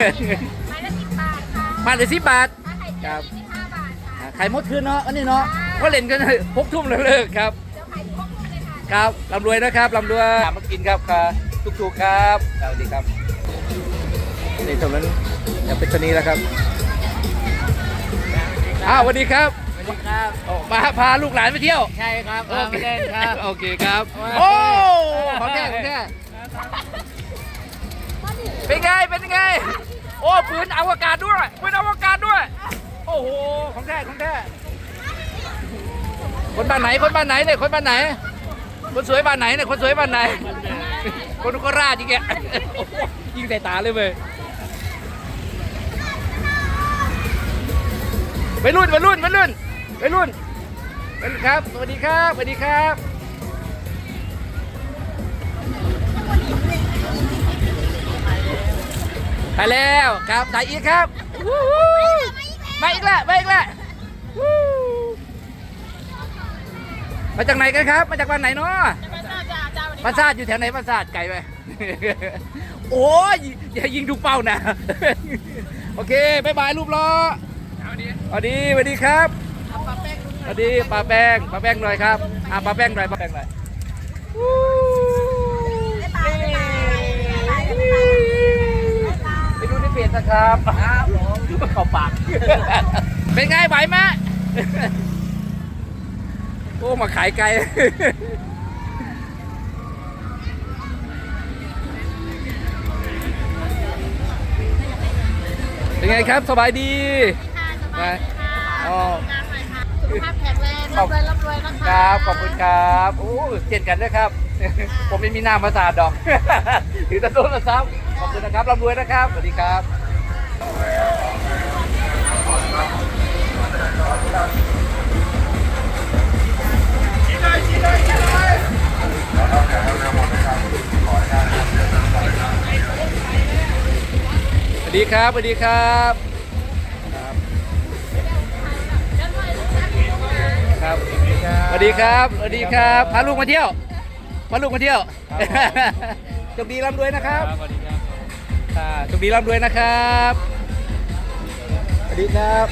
ไม้ละสิบบาทค่ะมาเลยสิบบาท ถ้าไข่เจียวยี่สิบห้าบาทค่ะอ่าไข่มดคืนเนาะอันนี้เนาะก็เล่นกันพกทุ่มแล้วเลิกครับ เดี๋ยวไข่พวกลูกเลยค่ะ ครับลำรวยนะครับลำรวยมากินครับครับทุกๆครับสวัสดีครับนี่ตรงนั้นจะเป็นชนีแล้วครับอ้าวสวัสดีครับสวัสดีครับ โอ้มาพาลูกหลานไปเที่ยวใช่ครับเอาไปเล่นครับ โอเคครับว้าวโอ้ของแท้ของแท้เป็นไงเป็นไง โอ้ปืนอวกาศด้วยปืนอวกาศด้วย โอ้โหของแท้ของแท้คนบ้านไหนคนบ้านไหนเนี่ยคนบ้านไหน คนสวยบ้านไหนเนี่ยคนสวยบ้านไหน คนโคราชจริงแกยิงใส่ตาเลยเว้ยไปรุ่นไปรุ่นไปรุ่นไปรุ่นไปรุ่นครับสวัสดีครับสวัสดีครับ ไปแล้วครับถ่ายอีกครับวู้ฮู้มาอีกแล้วมาอีกแล้ววู้มาจากไหนกันครับ มาจากบ้านไหนเนาะปราสาทอยู่แถวไหนปราสาทไกลไปโอ้ยอย่ายิงดูเป้านะ โอเคบายบายรูปล้อสวัสดีสวัสดีครับสวัสดีปลาแป้งปลาแป้งหน่อยครับอะปลาแป้งหน่อยปลาแป้งหน่อยวู้ไปดูในเพจนะ ครับครับผมเข้าปาก เป็นไงไหวไหมโอ้มาขายไกลเป็นไงครับสบายดีค่ะสบายดีค่ะอ๋องานหน่อยค่ะสุขภาพแข็งแรงร่ำรวยร่ำรวยนะคะครับขอบคุณครับโอ้เช่นกันนะครับ ผมไม่มีหน้ามาสาดดอกถือแตะต้นละครับขอบคุณนะครับร่ำรวยนะครับสวัสดีครับ สวัสดีครับสวัสดีครับครับสวัสดีครับสวัสดีครับพาลูกมาเที่ยวพาลูกมาเที่ยวโชคดีร่ำรวยนะครับสวัสดี ครับอ่าโชคดีร่ำรวยนะครับสวัสดีครับ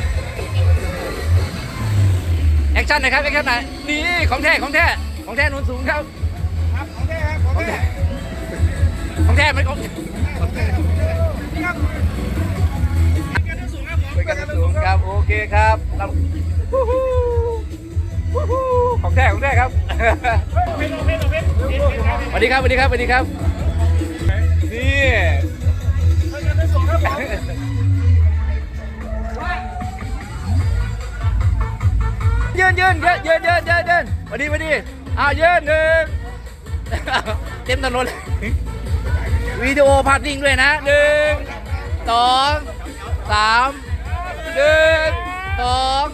แอคชั่นน่อยครับแอคชั่นหน่อยนี่ของแท้ของแท้ของแท้นุนสูงครับครับของแท้ครับของแท้ของแท้ไหมของสูงครับผมไปกันสูงครับโอเคครับเราวู้ฮู้วู้ฮู้ของแท้ของแท้ครับสวัสดีครับสวัสดีครับสวัสดีครับนี่ ยืนยืนยืนยืนยืนยืนยืนสวัสดีสวัสดีอ่ายืนหนึ่งเต็มถนนเลยวิดีโอพาร์ติ้งด้วยนะหนึ่งสองสามหนึ่งสอง